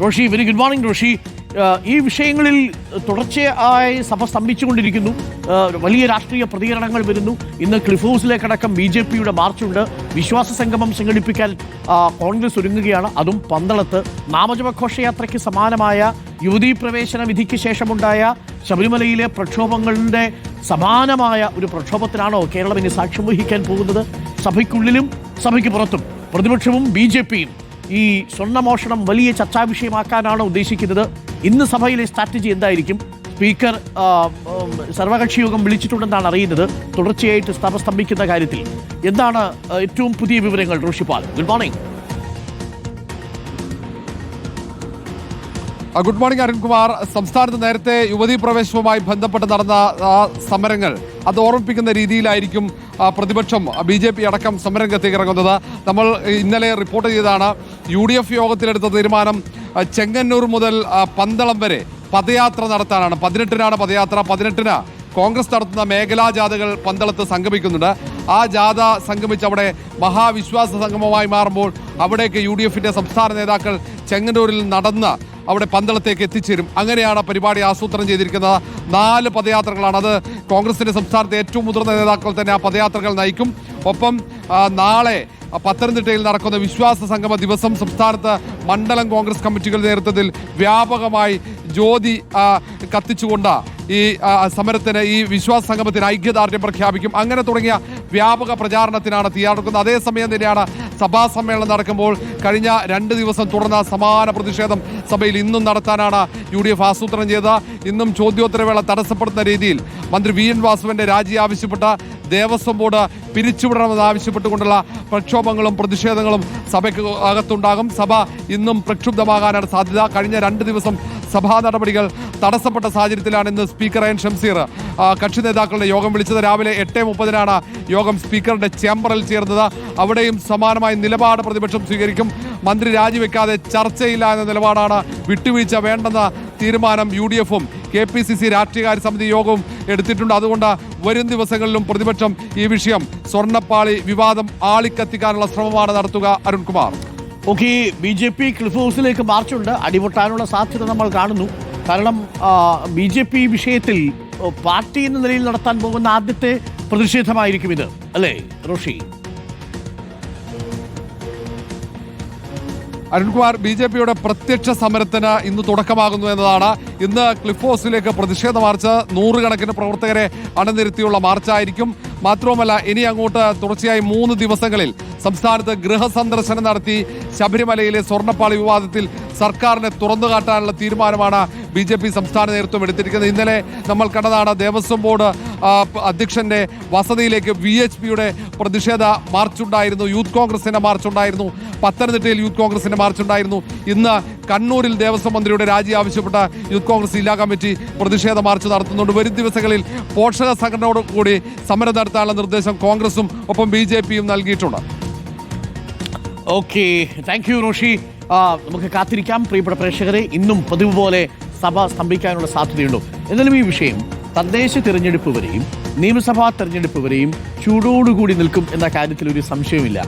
Roshi very good morning Roshi. ഈ വിഷയങ്ങളിൽ തുടർച്ചയായി സഭ സ്തംഭിച്ചുകൊണ്ടിരിക്കുന്നു. വലിയ രാഷ്ട്രീയ പ്രതികരണങ്ങൾ വരുന്നു. ഇന്ന് ക്ലിഫ് ഹൗസിലേക്കടക്കം ബി ജെ പിയുടെ മാർച്ചുണ്ട്. വിശ്വാസ സംഗമം സംഘടിപ്പിക്കാൻ കോൺഗ്രസ് ഒരുങ്ങുകയാണ്. അതും പന്തളത്ത്. നാമജപ ഘോഷയാത്രയ്ക്ക് സമാനമായ യുവതീ പ്രവേശന വിധിക്ക് ശേഷമുണ്ടായ ശബരിമലയിലെ പ്രക്ഷോഭങ്ങളുടെ സമാനമായ ഒരു പ്രക്ഷോഭത്തിനാണോ കേരളം ഇനി സാക്ഷ്യം വഹിക്കാൻ പോകുന്നത്? സഭയ്ക്കുള്ളിലും സഭയ്ക്ക് പുറത്തും. പ്രതിപക്ഷവും ബി ജെ പിയും. ഈ സ്വർണമോഷണം വലിയ ചർച്ചാ വിഷയമാക്കാനാണ് ഉദ്ദേശിക്കുന്നത്. ഇന്ന് സഭയിലെ സ്ട്രാറ്റജി എന്തായിരിക്കും? സ്പീക്കർ സർവകക്ഷി യോഗം വിളിച്ചിട്ടുണ്ടെന്നാണ് അറിയുന്നത്. തുടർച്ചയായിട്ട് സഭ സ്തംഭിക്കുന്ന കാര്യത്തിൽ. എന്താണ് ഏറ്റവും പുതിയ വിവരങ്ങൾ Roshipal? Good morning good morning Arunkumar. സംസ്ഥാനത്ത് നേരത്തെ യുവതീ പ്രവേശനവുമായി ബന്ധപ്പെട്ട് നടന്ന സമരങ്ങൾ അത് ഓർമ്മിപ്പിക്കുന്ന രീതിയിലായിരിക്കും പ്രതിപക്ഷം ബി ജെ പി അടക്കം സമരംഗത്തേക്ക് ഇറങ്ങുന്നത് നമ്മൾ ഇന്നലെ റിപ്പോർട്ട് ചെയ്തതാണ് യു ഡി എഫ് യോഗത്തിലെടുത്ത തീരുമാനം ചെങ്ങന്നൂർ മുതൽ പന്തളം വരെ പദയാത്ര നടത്താനാണ്. പതിനെട്ടിനാണ് പദയാത്ര. പതിനെട്ടിന് കോൺഗ്രസ് നടത്തുന്ന മേഖലാ ജാഥകൾ പന്തളത്ത് സംഗമിക്കുന്നുണ്ട്. ആ ജാഥ സംഗമിച്ച് അവിടെ മഹാവിശ്വാസ സംഗമമായി മാറുമ്പോൾ അവിടേക്ക് യു ഡി എഫിന്റെ സംസ്ഥാന നേതാക്കൾ ചെങ്ങന്നൂരിൽ നടന്ന് അവിടെ പന്തളത്തേക്ക് എത്തിച്ചേരും. അങ്ങനെയാണ് പരിപാടി ആസൂത്രണം ചെയ്തിരിക്കുന്നത്. നാല് പദയാത്രകളാണ് അത്. കോൺഗ്രസിന്റെ സംസ്ഥാനത്തെ ഏറ്റവും മുതിർന്ന നേതാക്കൾ തന്നെ ആ പദയാത്രകൾ നയിക്കും. ഒപ്പം നാളെ പത്തനംതിട്ടയിൽ നടക്കുന്ന വിശ്വാസ സംഗമ ദിവസം സംസ്ഥാനത്ത് മണ്ഡലം കോൺഗ്രസ് കമ്മിറ്റികളുടെ നേതൃത്വത്തിൽ വ്യാപകമായി ജ്യോതി കത്തിച്ചുകൊണ്ട് ഈ സമരത്തിന് ഈ വിശ്വാസ സംഗമത്തിന് ഐക്യദാർഢ്യം പ്രഖ്യാപിക്കും. അങ്ങനെ തുടങ്ങിയ വ്യാപക പ്രചാരണത്തിനാണ് തയ്യാറെടുക്കുന്നത് അതേസമയം തന്നെയാണ് സഭാ സമ്മേളനം നടക്കുമ്പോൾ കഴിഞ്ഞ രണ്ട് ദിവസം തുടർന്ന സമാന പ്രതിഷേധം സഭയിൽ ഇന്നും നടത്താനാണ് യു ഡി എഫ് ആസൂത്രണം ചെയ്തത്. ഇന്നും ചോദ്യോത്തരവേള തടസ്സപ്പെടുത്തുന്ന രീതിയിൽ മന്ത്രി വി എൻ വാസുവിന്റെ രാജി ആവശ്യപ്പെട്ട ദേവസ്വം ബോർഡ് പിരിച്ചുവിടണമെന്ന് ആവശ്യപ്പെട്ടുകൊണ്ടുള്ള പ്രക്ഷോഭങ്ങളും പ്രതിഷേധങ്ങളും സഭയ്ക്ക് അകത്തുണ്ടാകും. സഭ ഇന്നും പ്രക്ഷുബ്ധമാകാനാണ് സാധ്യത. കഴിഞ്ഞ രണ്ട് ദിവസം സഭാ നടപടികൾ തടസ്സപ്പെട്ട സാഹചര്യത്തിലാണ് ഇന്ന് സ്പീക്കർ എൻ ഷംസീർ കക്ഷി നേതാക്കളുടെ യോഗം വിളിച്ചത്. രാവിലെ എട്ട് മുപ്പതിനാണ് യോഗം സ്പീക്കറുടെ ചേംബറിൽ ചേർന്നത്. അവിടെയും സമാനമായി നിലപാട് പ്രതിപക്ഷം സ്വീകരിക്കും. മന്ത്രി രാജിവെക്കാതെ ചർച്ചയില്ല എന്ന നിലപാടാണ് വിട്ടുവീഴ്ച വേണ്ടെന്ന തീരുമാനം യു ഡി എഫും കെ പി സി സി രാഷ്ട്രീയകാര്യ സമിതി യോഗവും എടുത്തിട്ടുണ്ട്. അതുകൊണ്ട് വരും ദിവസങ്ങളിലും പ്രതിപക്ഷം ഈ വിഷയം സ്വർണപ്പാളി വിവാദം ആളിക്കത്തിക്കാനുള്ള ശ്രമമാണ് നടത്തുക. Arunkumar. Okay B J P cliff ഹൗസിലേക്ക് മാർച്ചുണ്ട്. അടിപൊട്ടാനുള്ള സാധ്യത നമ്മൾ കാണുന്നു. കാരണം ബി ജെ പി വിഷയത്തിൽ പാർട്ടി എന്ന നിലയിൽ നടത്താൻ പോകുന്ന ആദ്യത്തെ പ്രതിഷേധമായിരിക്കും ഇത്. അല്ലേ റോഷി? അരുൺകുമാർ ബി ജെ പിയുടെ പ്രത്യക്ഷ സമരത്തിന് ഇന്ന് തുടക്കമാകുന്നു എന്നതാണ്. ഇന്ന് ക്ലിഫ് ഹൗസിലേക്ക് പ്രതിഷേധ മാർച്ച് നൂറുകണക്കിന് പ്രവർത്തകരെ അണിനിരത്തിയുള്ള മാർച്ചായിരിക്കും. മാത്രവുമല്ല ഇനി അങ്ങോട്ട് തുടർച്ചയായി മൂന്ന് ദിവസങ്ങളിൽ സംസ്ഥാനത്ത് ഗൃഹസന്ദർശനം നടത്തി ശബരിമലയിലെ സ്വർണപ്പാളി വിവാദത്തിൽ സർക്കാരിനെ തുറന്നു കാട്ടാനുള്ള തീരുമാനമാണ് ബി ജെ പി സംസ്ഥാന നേതൃത്വം എടുത്തിരിക്കുന്നത്. ഇന്നലെ നമ്മൾ കണ്ടതാണ് ദേവസ്വം ബോർഡ് അധ്യക്ഷന്റെ വസതിയിലേക്ക് വി എച്ച് പിയുടെ പ്രതിഷേധ മാർച്ചുണ്ടായിരുന്നു. യൂത്ത് കോൺഗ്രസിന്റെ മാർച്ചുണ്ടായിരുന്നു. പത്തനംതിട്ടയിൽ യൂത്ത് കോൺഗ്രസിന്റെ മാർച്ചുണ്ടായിരുന്നു. ഇന്ന് കണ്ണൂരിൽ ദേവസ്വം മന്ത്രിയുടെ രാജി ആവശ്യപ്പെട്ട യൂത്ത് കോൺഗ്രസ് ജില്ലാ കമ്മിറ്റി പ്രതിഷേധ മാർച്ച് നടത്തുന്നുണ്ട്. വരും ദിവസങ്ങളിൽ പോഷക സംഘടനയോട് കൂടി സമരം നടത്താനുള്ള നിർദ്ദേശം കോൺഗ്രസും ഒപ്പം ബി ജെ പിയും നൽകിയിട്ടുണ്ട്. Okay thank you Roshi. നമുക്ക് കാത്തിരിക്കാം. പ്രിയപ്പെട്ട പ്രേക്ഷകരെ ഇന്നും പതിവ് പോലെ സഭ സ്തംഭിക്കാനുള്ള സാധ്യതയുണ്ടോ. എന്നാലും ഈ വിഷയം തദ്ദേശ തിരഞ്ഞെടുപ്പ് വരെയും നിയമസഭാ തെരഞ്ഞെടുപ്പ് വരെയും ചൂടോടുകൂടി നിൽക്കും എന്ന കാര്യത്തിൽ ഒരു സംശയമില്ല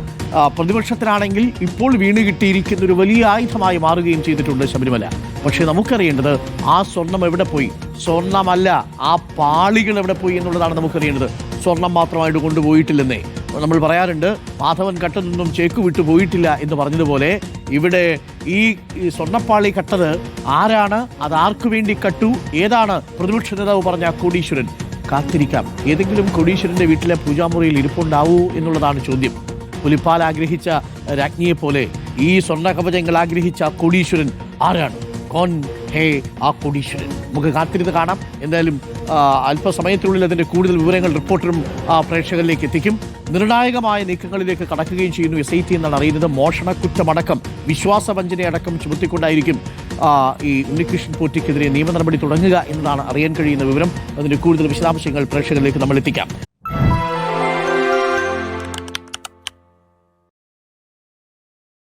പ്രതിപക്ഷത്തിനാണെങ്കിൽ ഇപ്പോൾ വീണ് കിട്ടിയിരിക്കുന്ന ഒരു വലിയ ആയുധമായി മാറുകയും ചെയ്തിട്ടുണ്ട് ശബരിമല. പക്ഷേ നമുക്കറിയേണ്ടത് ആ സ്വർണം എവിടെ പോയി? സ്വർണമല്ല ആ പാളികൾ എവിടെ പോയി എന്നുള്ളതാണ് നമുക്കറിയേണ്ടത്. സ്വർണം മാത്രമായിട്ട് കൊണ്ടുപോയിട്ടില്ലെന്നേ. നമ്മൾ പറയാറുണ്ട് മാധവൻ കട്ട നിന്നും ചേക്ക് വിട്ടു പോയിട്ടില്ല എന്ന് പറഞ്ഞതുപോലെ ഇവിടെ ഈ സ്വർണപ്പാളി കട്ടത് ആരാണ്? അത് ആർക്കു വേണ്ടി കട്ടു? ഏതാണ്? പ്രതിപക്ഷ നേതാവ് പറഞ്ഞ കോടീശ്വരൻ. കാത്തിരിക്കാം. ഏതെങ്കിലും കൊടീശ്വരന്റെ വീട്ടിലെ പൂജാമുറിയിൽ ഇരിപ്പുണ്ടാവൂ എന്നുള്ളതാണ് ചോദ്യം. പുലിപ്പാൽ ആഗ്രഹിച്ച രാജ്ഞിയെ പോലെ ഈ സ്വർണ കവചങ്ങൾ ആഗ്രഹിച്ച കൊടീശ്വരൻ ആരാണ്? കോൺ ഹേ ആ കൊടീശ്വരൻ. നമുക്ക് കാത്തിരുന്ന് കാണാം. എന്തായാലും അല്പസമയത്തിനുള്ളിൽ അതിന്റെ കൂടുതൽ വിവരങ്ങൾ റിപ്പോർട്ടറും പ്രേക്ഷകരിലേക്ക് എത്തിക്കും. നിർണായകമായ നീക്കങ്ങളിലേക്ക് കടക്കുകയും ചെയ്യുന്നു എസ് ഐ ടി എന്നാണ് അറിയുന്നത്. മോഷണക്കുറ്റമടക്കം വിശ്വാസവഞ്ചനയടക്കം ചുമത്തിക്കൊണ്ടായിരിക്കും ഈ ഉണ്ണികൃഷ്ണൻ പോറ്റിക്കെതിരെ നിയമ നടപടി തുടങ്ങുക എന്നതാണ് അറിയാൻ കഴിയുന്ന വിവരം. അതിന്റെ കൂടുതൽ വിശദാംശങ്ങൾ പ്രേക്ഷകരിലേക്ക് നമ്മൾ എത്തിക്കാം.